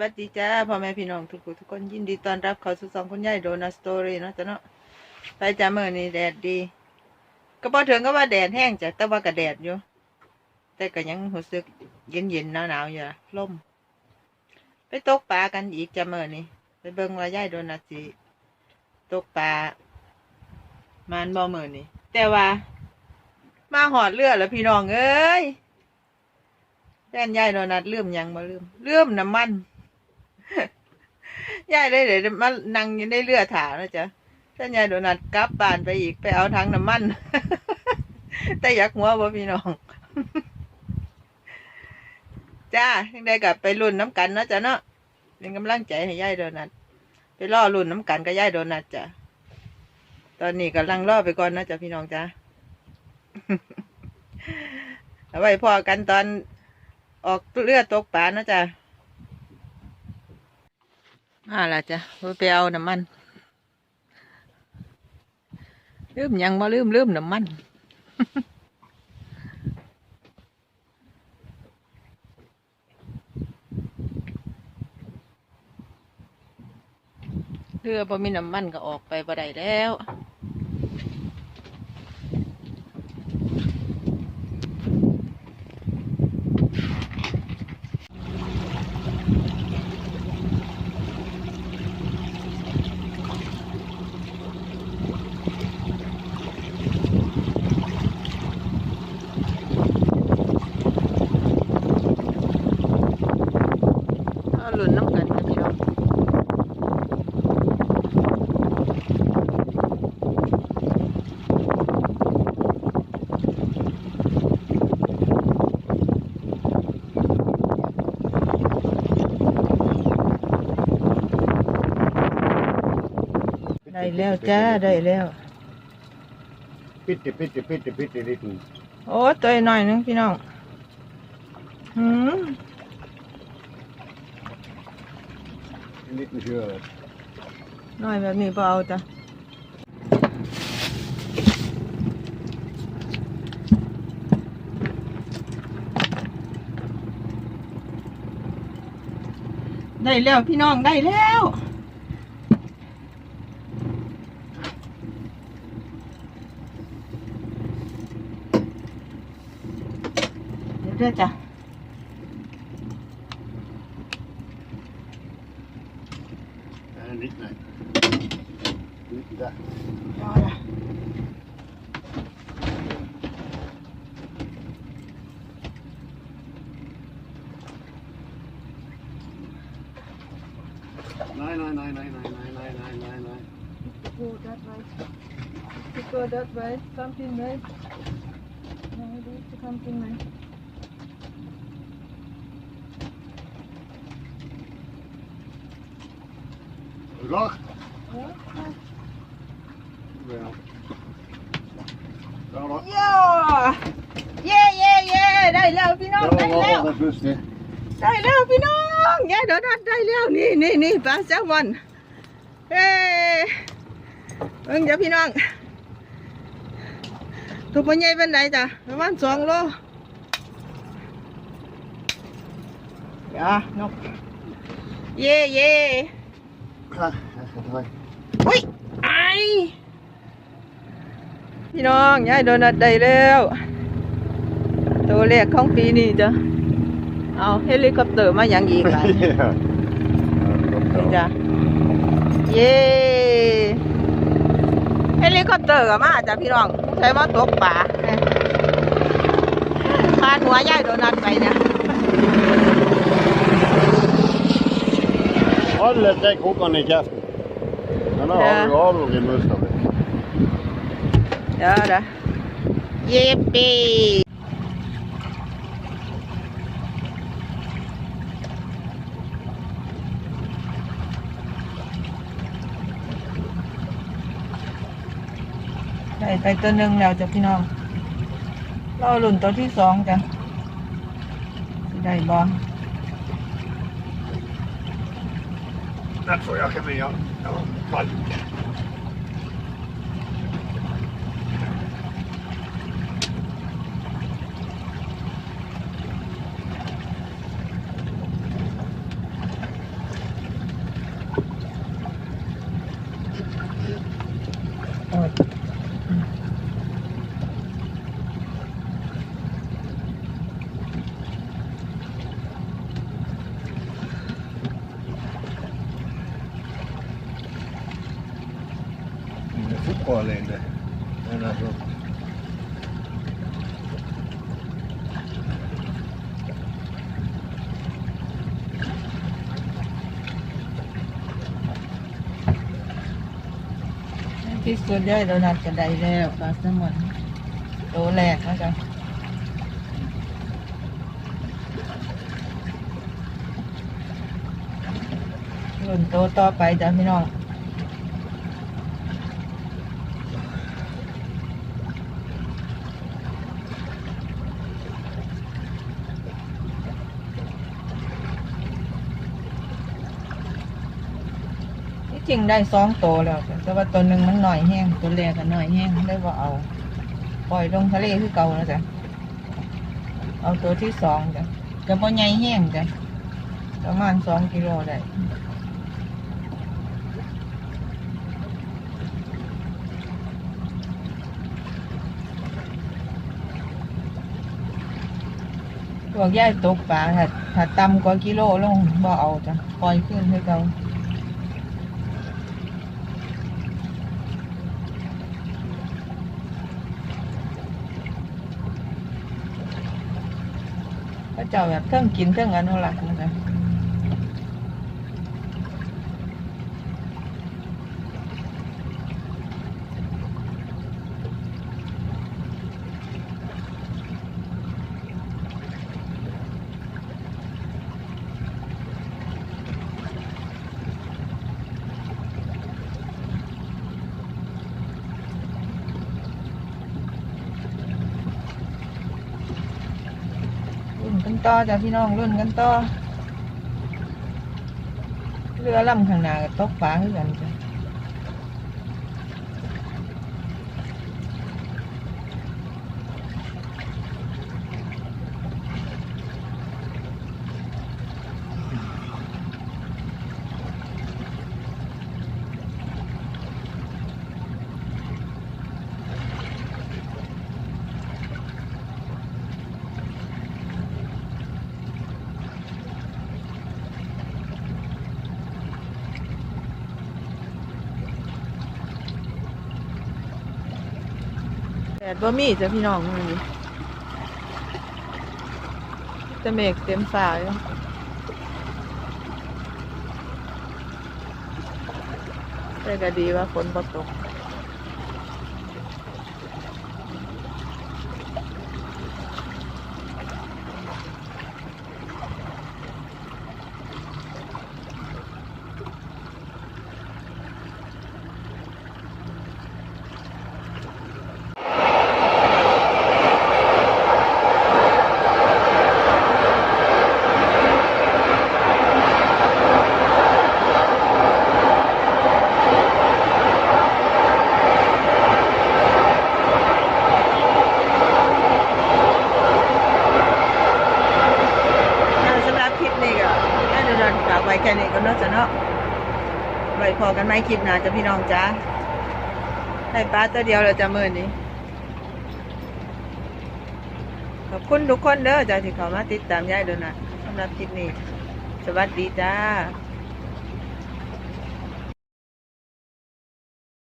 วัสดีจ้าพ่อแม่พี่น้องทุกคนทุกคนยินดีต้อนรับเข้าสู่สองคนใหญ่โดนัสตอรี่เนาะจ้ะเนาะไปจ้าเมื่อนี้แดดดี ก็พอถึงก็ว่าแดดแห้งจ้ะแต่ว่าก็แดดอยู่ แต่ก็ยังรู้สึกเย็นเย็นๆหนาวหนาวๆอยู่ล่ะลมไปตกปลากันอีกจ้าเมื่อนี้ไปเบิ่งว่ายายโดนัสสิตกปลามานบ่เมื่อนี้แต่ว่า มาหอดเรือดแล้วพี่น้องเอ้ยแด่นยายโดนัทลืมยังมาลืมลืมน้ำมัน ยายเลยเดี๋ยวมานั่งอยังได้เรือถานะจ๊ะแด่นยายโดนัทกลับบ้านไปอีกไปเอาถังน้ำมัน แต่อยากหัวบ่พี่น้อง จ้ายังได้กลับไปรุ่นน้ำกันเนาะจ้ะเนาะเป็นกำลังใจให้ยายโดนัทไปล่อรุ่นน้ำกันกับยายโดนัทจ้ะตอนนี้กำลังล่อไปก่อนนะจ้ะพี่น้องจ้าเอาไว้พอกันตอนออกเรือดตกปลานะจ้ะ มาละจ้ะไปเอาน้ำมันลืมยังมาลืมลืมน้ำมันเรือพอมีน้ำมันก็ออกไปบ่ได้แล้ว เอาหลุนน้ำกันนะพี่น้อง ได้แล้วจ้าได้แล้ว ปิดติปิดติปิดติปิดตินิดนึงโอ้ตัวหน่อยนึงพี่น้องหืมนิดเชื่อหน่อยแบบนี้พอเอาจ้ะได้แล้วพี่น้องได้แล้ว เดี๋ยวเด้อจ้ะ นิดหน่อยนิดได้ เอาละ นายนายนายนายนายนายนายนายนายนาย Go that way. To go that way. Something right. No, this is something right. gedacht. Ja. yeah, Yeah, yeah, yeah! Đây leo phi nông, đây leo! Đây leo phi nông! Nghe đó đó, đây leo! Nì, nì, nì, ba sẽ vần! Ê! Vâng, dạ phi nông! Tụi bà nhảy bên đây chà, nó bán xuống luôn! Dạ, yeah, nông! Yeah, yeah! อุ้ยไอพี่น้องยายโดนัดได้แล้วตัวเลขของปีนี้จ้ะเอาเฮลิคอปเตอร์มาอย่างอีกแล้วจ้ะเย้เฮลิคอปเตอร์ก็มาจ้ะพี่น้องใช้มาตกป่าผ่านหัวยายโดนัดไปเนี่ย Alle te kukan i käften. Den har Ja. du aldrig mustat med. เดี๋ยวเดี๋ยวเย็บปีได้ไปตัวหนึ่งแล้วจ้ะพี่น้องรอหลุ่นตัวที่สองจ้ะสิได้บ่ that's 要，好了 ที่สุดนใหเรานัดกันได้แล้วปลาสมุนโตแลกนะจ๊ะรุ่นโตต่อไปจ้ะพี่น้อง จริงได้สองตัวแล้วแต่ว่าตัวหนึ่งมันหน่อยแห้งตัวแรกก็หน่อยแห้งเลยว่าเอา ปล่อยลงทะเลคือเก่าแล้วจ้ะเอาตัวที่สองจ้ะก็บ่ใหญ่แห้งจ้ะประมาณสองกิโลได้พวกย่ายตกปลาถ้าถ้าต่ำกว่ากิโลลงบ่เอาจ้ะปล่อยขึ้นคือเก่า พระเจ้าแบบเทิงกินเทิงอนุรักษ์นะคะ ต่อจ้ะพี่น้องรุ่นกันต่อเรือลำข้างหน้าก็ตกปลาให้กันจ้ะแดดบ่มีจ้ะพี่น้องนี่จะเมฆเต็มสายแต่ก็ดีว่าฝนบ่ตก อ่าสำหรับคลิปนี้ก็น่าจะดันฝากไว้แค่นี้ก็เนาะจ้ะเนาะไว้พอกันไหมคลิปหน้าจ้ะพี่น้องจ้าได้ปลาตัวเดียวเราจะมือนี้ ขอบคุณทุกคนเด้อจ้าที่เขามาติดตามยายโดนัทสำหรับคลิปนี้ สวัสดีจ้า